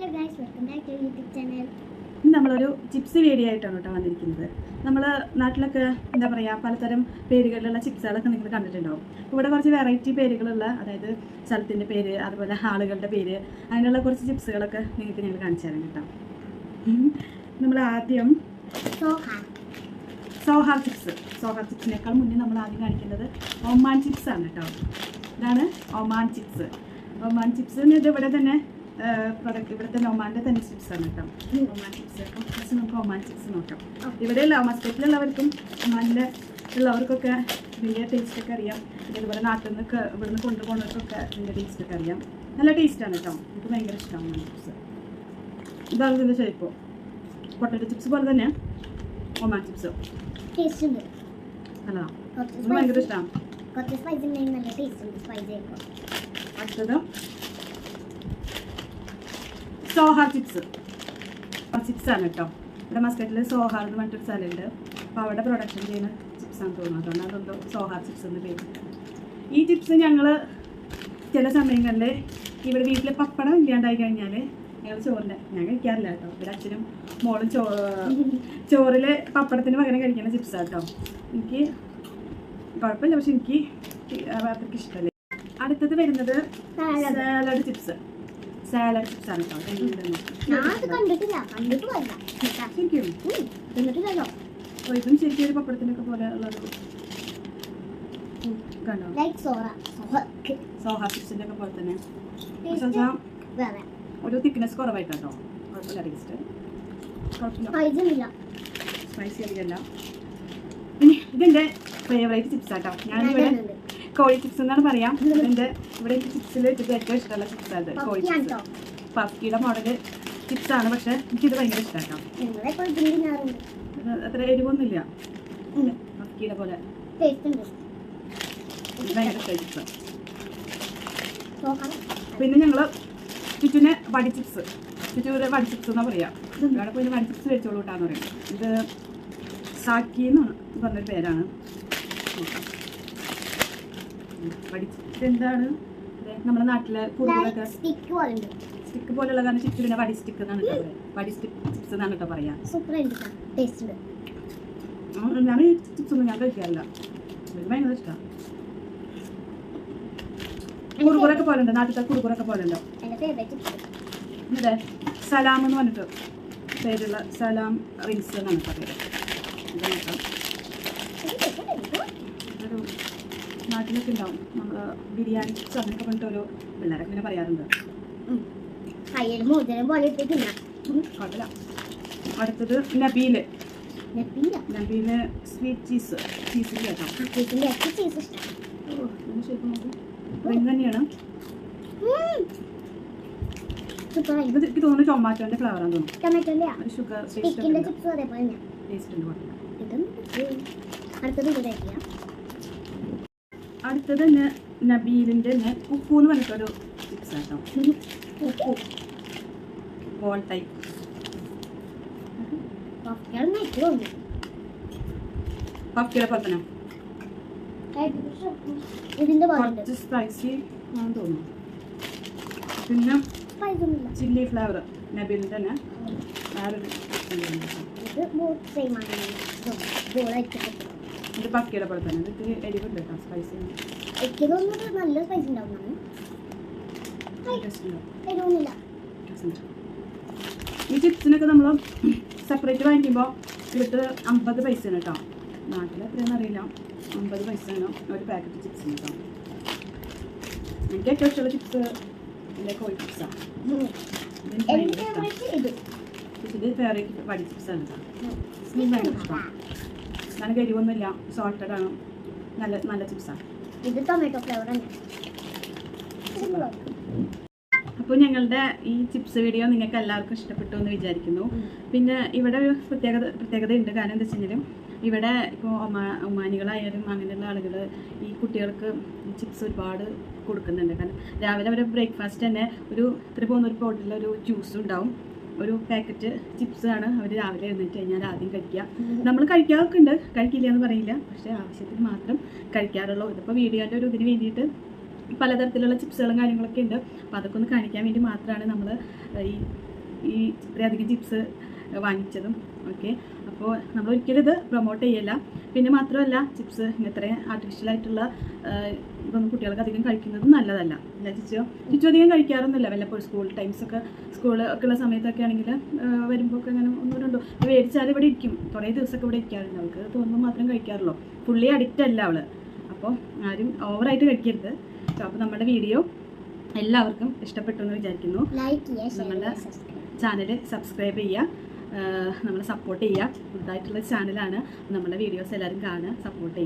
Hello guys welcome back to YouTube channel ഇന്ന് നമ്മളൊരു chips video ആയിട്ടാണ് കേട്ടോ വന്നിരിക്കുന്നത്. നമ്മൾ നാട്ടിലൊക്കെ എന്താ പറയുക പലതരം പേരുകളിലുള്ള ചിപ്സുകളൊക്കെ നിങ്ങൾ കണ്ടിട്ടുണ്ടാവും. ഇവിടെ കുറച്ച് വെറൈറ്റി പേരുകളുള്ള അതായത് സ്ഥലത്തിന്റെ പേര് അതുപോലെ ആളുകളുടെ പേര് അങ്ങനെയുള്ള കുറച്ച് ചിപ്സുകളൊക്കെ നിങ്ങൾക്ക് ഞങ്ങൾ കാണിച്ചു തരാം കേട്ടോ. നമ്മൾ ആദ്യം സോഹാർ ചിപ്സ്. സോഹാർ ചിപ്സിനേക്കാൾ മുന്നേ നമ്മൾ ആദ്യം കാണിക്കുന്നത് ഒമാൻ ചിപ്സ് ആണ് കേട്ടോ. ഇതാണ് ഒമാൻ ചിപ്സ്. ഒമാൻ ചിപ്സ് ഇത് ഇവിടെ തന്നെ പ്രൊഡക്റ്റ് ഇവിടുത്തെ ലോമാന്റെ തന്നെ ചിപ്സ് ആണ് കേട്ടോ. ഒമാൻ ചിപ്സ് അപ്പം ഫസ്റ്റ് നമുക്ക് ഒമാൻ ചിപ്സ് നോക്കാം. ഇവിടെ മസ്കറ്റിലുള്ളവർക്കും ഒമാനിലെ ഉള്ളവർക്കൊക്കെ ഇതിന്റെ ടേസ്റ്റൊക്കെ അറിയാം. പിന്നെ ഇതുപോലെ നാട്ടിൽ നിന്നൊക്കെ ഇവിടുന്ന് കൊണ്ടുപോകുന്നവർക്കൊക്കെ ഇതിന്റെ ടേസ്റ്റൊക്കെ അറിയാം. നല്ല ടേസ്റ്റാണ് കേട്ടോ. എനിക്ക് ഭയങ്കര ഇഷ്ടമാണ് ഒമാൻ ചിപ്സ് ഇതാണ് ഇതിന്റെ ഷേപ്പ് പൊട്ടറ്റോ ചിപ്സ് പോലെ തന്നെ ഒമാൻ ചിപ്സ് അല്ല നല്ലതാണ് ഭയങ്കര ഇഷ്ടമാണ്. കുറച്ച് സ്പൈസി ഉണ്ടെങ്കിൽ നല്ല ടേസ്റ്റ് ഉണ്ട് സ്പൈസി ആയിക്കോ അടുത്തത് സോഹാർ ചിപ്സ് ചിപ്സ് ആണ് കേട്ടോ ഇവിടെ മസ്കറ്റിൽ സോഹാർ എന്ന് പറഞ്ഞിട്ടൊരു സ്ഥലമുണ്ട്. അപ്പോൾ അവിടെ പ്രൊഡക്ഷൻ ചെയ്യുന്ന ചിപ്സ് ആണ് തോന്നുന്നത് അതുകൊണ്ട് അതെന്തോ സോഹാർ ചിപ്സ് എന്ന് പേര്. ഈ ചിപ്സ് ഞങ്ങൾ ചില സമയങ്ങളിൽ ഇവിടെ വീട്ടിൽ പപ്പടം ഇല്ലാണ്ടായി കഴിഞ്ഞാൽ ഞങ്ങൾ ചോറിന്റെ ഞാൻ കഴിക്കാറില്ല കേട്ടോ. ഇവിടെ അച്ഛനും മോളും ചോ ചോറിൽ പപ്പടത്തിന് പകരം കഴിക്കുന്ന ചിപ്സാണ് കേട്ടോ എനിക്ക് കുഴപ്പമില്ല. പക്ഷെ എനിക്ക് അത്രയ്ക്ക് ഇഷ്ടമല്ല അടുത്തത് വരുന്നത് സാലഡ് ചിപ്സ് സാലഡ് ചിപ്സ് ആണ് ശരിക്കും? ഓ, ഇതും ശരിക്കും ഒരു പപ്പടത്തിനൊക്കെ പോലെ ഉള്ളത്. കണ്ടോ? സോഹ ഒക്കെ പോലെ തന്നെ. ഒരു തിക്നെസ് കുറവായിട്ടോ കുഴപ്പമില്ല ടേസ്റ്റ് കുഴപ്പമില്ല. സ്പൈസി അധികമല്ല ഇതിന്റെ ഫേവറേറ്റ് ചിപ്സ് ആട്ടോ. ഞാനിവിടെ കോഴി ചിപ്സ് എന്നാണ് പറയാം. എന്റെ ഇവിടെ എനിക്ക് ചിപ്സിൽ വെച്ചിട്ട് ഏറ്റവും ഇഷ്ടമുള്ള ചിപ്സ് അത് കോഴി ചിപ്സ് പഫ്കിയുടെ മോഡൽ ചിപ്സ് ആണ് പക്ഷെ എനിക്കിത് ഭയങ്കര ഇഷ്ടമാക്കാം അത്ര എരിവൊന്നുമില്ല. പഫ്കിയുടെ പോലെ. എനിക്ക് ഭയങ്കര ചിപ്സ് പിന്നെ ഞങ്ങൾ ചുറ്റിനെ വടി ചിപ്സ് ചുറ്റൂര് വടി ചിപ്സ് എന്നാ പറയാ. ഇവിടെ പോയി വടി ചിപ്സ് മേടിച്ചോളൂ പറയാം പറയും. ഇത് സാക്കി എന്ന് പറഞ്ഞൊരു പേരാണ്. ഉം. വടി എന്താണ്? നമ്മുടെ നാട്ടിലെ കുറുകളൊക്കെ സ്റ്റിക്ക് പോലെ ഉണ്ട് സ്റ്റിക്ക് പോലെയുള്ള കാരണം ചിപ്സിനെ വടി സ്റ്റിക്ക് എന്നാണ് കേട്ടോ വടി സ്റ്റിക്ക് ചിപ്സ് എന്നാണ് കേട്ടോ പറയാ ഞാൻ ഈ ചിപ്സ് ഒന്നും ഞാൻ കഴിക്കാറില്ല. ഭയങ്കര ഇഷ്ടമാണ് കുറുകുറൊക്കെ പോലെ ഉണ്ട് നാട്ടിലത്തെ കുറുകുറൊക്കെ പോലെ ഉണ്ടോ ചിപ്സ് ഇതെ സലാം എന്ന് പറഞ്ഞിട്ട് പേരുള്ള സലാം റിൻസ് എന്നാണ് പറയുന്നത് ഒരു നാട്ടിലൊക്കെ ഉണ്ടാവും. നമ്മൾ ബിരിയാണി അങ്ങനെയൊക്കെ പറഞ്ഞിട്ട് ഓരോ പിള്ളേരൊക്കെ ഇങ്ങനെ പറയാറുണ്ട്. കയ്യിൽ മോതിരം പോലെ ഇട്ട് തിന്നാം കുഴപ്പമില്ല അടുത്തത് നബീൽ. നബീൽ? സ്വീറ്റ് ചീസ് കേട്ടോ. ചീസ് നോക്കൂ. റിങ് തന്നെയാണ്. ഇത് എനിക്ക് തോന്നുന്നു ടൊമാറ്റോന്റെ ഫ്ലവർ ആണ് തോന്നുന്നു. ഷുഗർ ടേസ്റ്റ് ഉണ്ട്. കുഴപ്പമില്ല. അടുത്തത് ഇത് കഴിക്കാം അടുത്തത് തന്നെ നബീലിന്റെ തന്നെ ഉപ്പു എന്ന് പറഞ്ഞിട്ടൊരു ചിപ്സ് ആട്ടോ. ഉപ്പു ബോൾ ടൈപ്പ് ഉണ്ട് കുറച്ച് സ്പൈസി ആണെന്ന് തോന്നുന്നു. പിന്നെ ചില്ലി ഫ്ലേവർ നബീലിന്റെ തന്നെ വേറൊരു കേട്ടോ. ഇത് പഫ്കിയുടെ പോലെ തന്നെ. ഇത് എരിവുണ്ട് കേട്ടോ സ്പൈസി എനിക്ക് തോന്നുന്നത് നല്ല സ്പൈസ് ഉണ്ടാവും. ഈ ചിപ്സിനൊക്കെ നമ്മൾ സെപ്പറേറ്റ് വാങ്ങിക്കുമ്പോൾ ഇവിടുത്തെ അമ്പത് പൈസയാണ് കേട്ടോ നാട്ടിൽ എത്രയാണെന്ന് അറിയില്ല. അമ്പത് പൈസയാണ് ഒരു പാക്കറ്റ് ചിപ്സിന് കേട്ടോ എനിക്ക് ഏറ്റവും ഇഷ്ടമുള്ള ചിപ്സ് എന്റെ കോഴി ചിപ്സാണ് ഇത്. ഇതിന്റെ ഫേവറേറ്റ് വടി ചിപ്സാണ് കേട്ടോ ഭയങ്കര ഇഷ്ടമാണ് ഞാൻ എരിവൊന്നുമില്ല സോൾട്ടഡ് ആണ്. നല്ല നല്ല ചിപ്സാണ് ഇത് ടൊമാറ്റോ ഫ്ലേവർ തന്നെ. അപ്പോൾ ഞങ്ങളുടെ ഈ ചിപ്സ് വീഡിയോ നിങ്ങൾക്ക് എല്ലാവർക്കും ഇഷ്ടപ്പെട്ടു എന്ന് വിചാരിക്കുന്നു. പിന്നെ ഇവിടെ ഒരു പ്രത്യേകത പ്രത്യേകത ഉണ്ട് കാരണം എന്താ വെച്ചാൽ ഇവിടെ ഇപ്പോൾ ഒമാ ഒമാനികളായാലും അങ്ങനെയുള്ള ആളുകൾ ഈ കുട്ടികൾക്ക് ചിപ്സ് ഒരുപാട് കൊടുക്കുന്നുണ്ട്. കാരണം രാവിലെ അവരെ ബ്രേക്ക്ഫാസ്റ്റ് തന്നെ ഒരു ഇത്ര പോകുന്ന ഒരു ബോട്ടിലൊരു ജ്യൂസ് ഉണ്ടാവും. ഒരു പാക്കറ്റ് ചിപ്സ് ആണ് അവർ രാവിലെ എഴുന്നേറ്റ് കഴിഞ്ഞാൽ ആദ്യം കഴിക്കുക. നമ്മൾ കഴിക്കാറൊക്കെ ഉണ്ട് കഴിക്കില്ല എന്ന് പറയില്ല. പക്ഷേ ആവശ്യത്തിന് മാത്രം കഴിക്കാറുള്ളൂ. ഇതിപ്പോൾ വീഡിയോന്റെ ഒരു ഇതിന് വേണ്ടിയിട്ട് പലതരത്തിലുള്ള ചിപ്സുകളും കാര്യങ്ങളൊക്കെ ഉണ്ട്. അപ്പോൾ അതൊക്കെ ഒന്ന് കാണിക്കാൻ വേണ്ടി മാത്രമാണ് നമ്മൾ ഈ ഈ ഇത്രയധികം ചിപ്സ് വാങ്ങിച്ചതും ഓക്കെ അപ്പോൾ നമ്മൾ ഒരിക്കലും ഇത് പ്രൊമോട്ട് ചെയ്യല്ല. പിന്നെ മാത്രമല്ല ചിപ്സ് ഇത്രയും ആർട്ടിഫിഷ്യൽ ആയിട്ടുള്ള ആ, ഇതൊന്നും കുട്ടികൾക്ക് അധികം കഴിക്കുന്നത് നല്ലതല്ല. അല്ല ചിച്ചോ ചിച്ചു അധികം കഴിക്കാറൊന്നുമില്ല. വല്ലപ്പോഴും സ്കൂൾ ടൈംസ് ഒക്കെ സ്കൂൾ ഒക്കെ ഉള്ള സമയത്തൊക്കെ ആണെങ്കിൽ വരുമ്പോൾ ഒക്കെ അങ്ങനെ ഒന്നോ രണ്ടോ മേടിച്ചാൽ ഇവിടെ ഇരിക്കും. കുറേ ദിവസമൊക്കെ ഇവിടെ ഇരിക്കാറുണ്ട്. അവൾക്ക് തോന്നുമ്പോൾ മാത്രം കഴിക്കാറുള്ളൂ. ഫുള്ളി അഡിക്റ്റ് അല്ല അവൾ അപ്പോൾ ആരും ഓവറായിട്ട് കഴിക്കരുത്. അപ്പോൾ നമ്മുടെ വീഡിയോ എല്ലാവർക്കും ഇഷ്ടപ്പെട്ടു എന്ന് വിചാരിക്കുന്നു. നമ്മളുടെ ചാനൽ സബ്സ്ക്രൈബ് ചെയ്യുക. നമ്മളെ സപ്പോർട്ട് ചെയ്യുക ഗുഡായിട്ടുള്ള ചാനലാണ് നമ്മുടെ വീഡിയോസ് എല്ലാവരും കാണുക സപ്പോർട്ട് ചെയ്യുക.